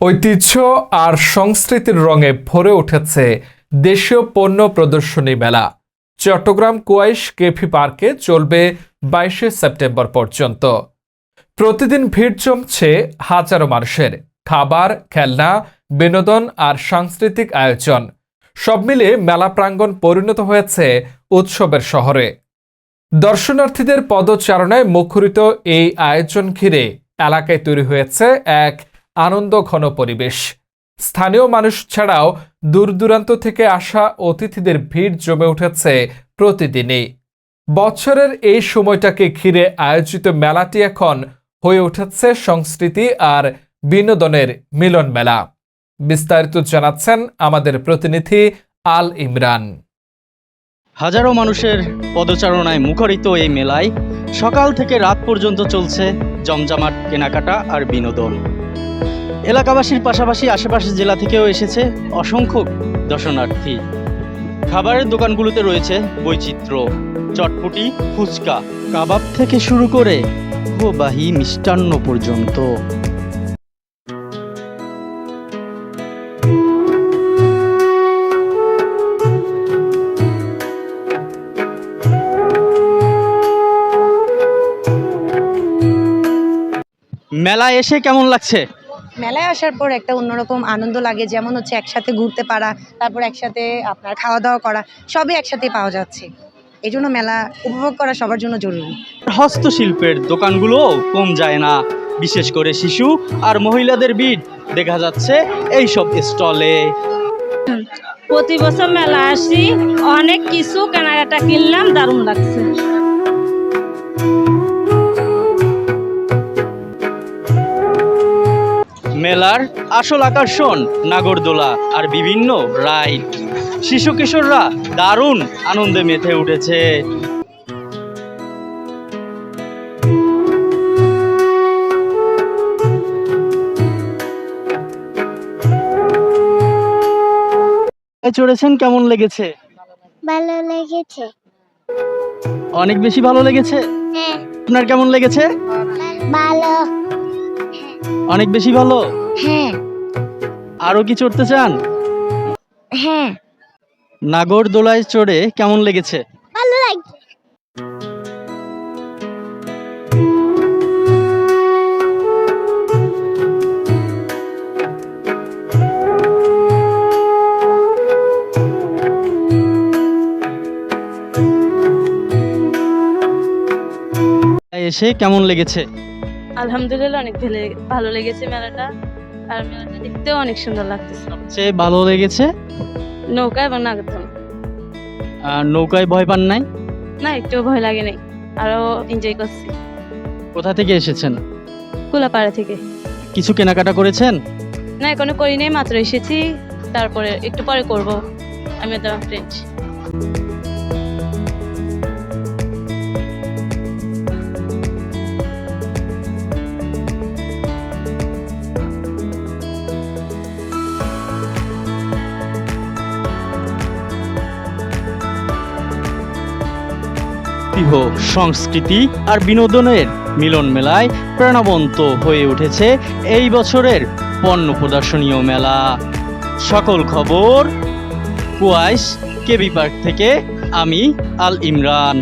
ঐতিহ্য আর সংস্কৃতির রঙে ভরে উঠেছে দেশীয় পণ্য প্রদর্শনী মেলা। চট্টগ্রাম কুয়াইশ কেফি পার্কে চলবে বাইশে সেপ্টেম্বর পর্যন্ত। প্রতিদিন ভিড় জমছে হাজারো মানুষের। খাবার, খেলনা, বিনোদন আর সাংস্কৃতিক আয়োজন। সব মিলে মেলা প্রাঙ্গণ পরিণত হয়েছে উৎসবের শহরে। দর্শনার্থীদের পদচারণায় মুখরিত এই আয়োজন ঘিরে এলাকায় তৈরি হয়েছে এক আনন্দ ঘন পরিবেশ। স্থানীয় মানুষ ছাড়াও দূর দূরান্ত থেকে আসা অতিথিদের ভিড় জমে উঠেছে প্রতিদিনই। বছরের এই সময়টাকে ঘিরে আয়োজিত মেলাটি এখন হয়ে উঠেছে সংস্কৃতি আর বিনোদনের মিলন মেলা। বিস্তারিত জানাচ্ছেন আমাদের প্রতিনিধি আল ইমরান। হাজারো মানুষের পদচারণায় মুখরিত এই মেলায় সকাল থেকে রাত পর্যন্ত চলছে জমজমাট কেনাকাটা আর বিনোদন। এলাকাবাসীর পাশাপাশি আশেপাশের জেলা থেকেও এসেছে অসংখ্য দর্শনার্থী। খাবারের দোকানগুলোতে রয়েছে বৈচিত্র্য, চটপটি, ফুচকা। কাবাব থেকে শুরু করে বাহি মিষ্টান্ন পর্যন্ত। মেলায় এসে কেমন লাগছে? মেলায় আসার পর একটা অন্যরকম আনন্দ লাগে যেমন হচ্ছে একসাথে ঘুরতে পারা তারপর একসাথে আপনার খাওয়া দাওয়া করা সবই একসাথে পাওয়া যাচ্ছে। এই জন্য মেলা উপভোগ করা সবার জন্য জরুরি। হস্তশিল্পের দোকানগুলো কম যায় না বিশেষ করে শিশু আর মহিলাদের ভিড়। দেখা যাচ্ছে এই সব স্টলে। প্রতি বছর মেলা আসি অনেক কিছু কেনাকাটা কিনলাম দারুণ লাগছে। মেলার আসল আকর্ষণ নাগরদোলা আর বিভিন্ন রাইড। শিশু কিশোররা দারুণ আনন্দে মেতে উঠেছে। চড়েছেন কেমন লেগেছে? ভালো লেগেছে। অনেক বেশি ভালো লেগেছে? হ্যাঁ। আপনার কেমন লেগেছে? ভালো। অনেক বেশি ভালো? হ্যাঁ। আরও কি চড়তে চান? হ্যাঁ। নাগরদোলায় চড়ে কেমন লেগেছে? ভালো লাগছে। এসে কেমন লেগেছে? আলহামদুলিল্লাহ অনেক ভালো ভালো লেগেছে মেলাটা। আর মেলাটা দেখতেও অনেক সুন্দর লাগতেছে। সবচেয়ে ভালো লেগেছে? নৌকা এবং নাগরদোলা? আর নৌকায় ভয় পান নাই? না একটু ভয় লাগে নাই। আরও এনজয় করছি। কোথা থেকে এসেছেন? কুলাপাড়া থেকে। কিছু কেনাকাটা করেছেন? না এখনও করি নাই মাত্র এসেছি। তারপরে একটু পরে করব। আমি তো ফ্রেন্ড ঐতিহ্য সংস্কৃতি আর বিনোদনের মিলন মেলায় প্রাণবন্ত হয়ে উঠেছে এই বছরের পণ্য প্রদর্শনীয় মেলা। সকল খবর কুয়াইশ কেবি পার্ক থেকে আমি আল ইমরান।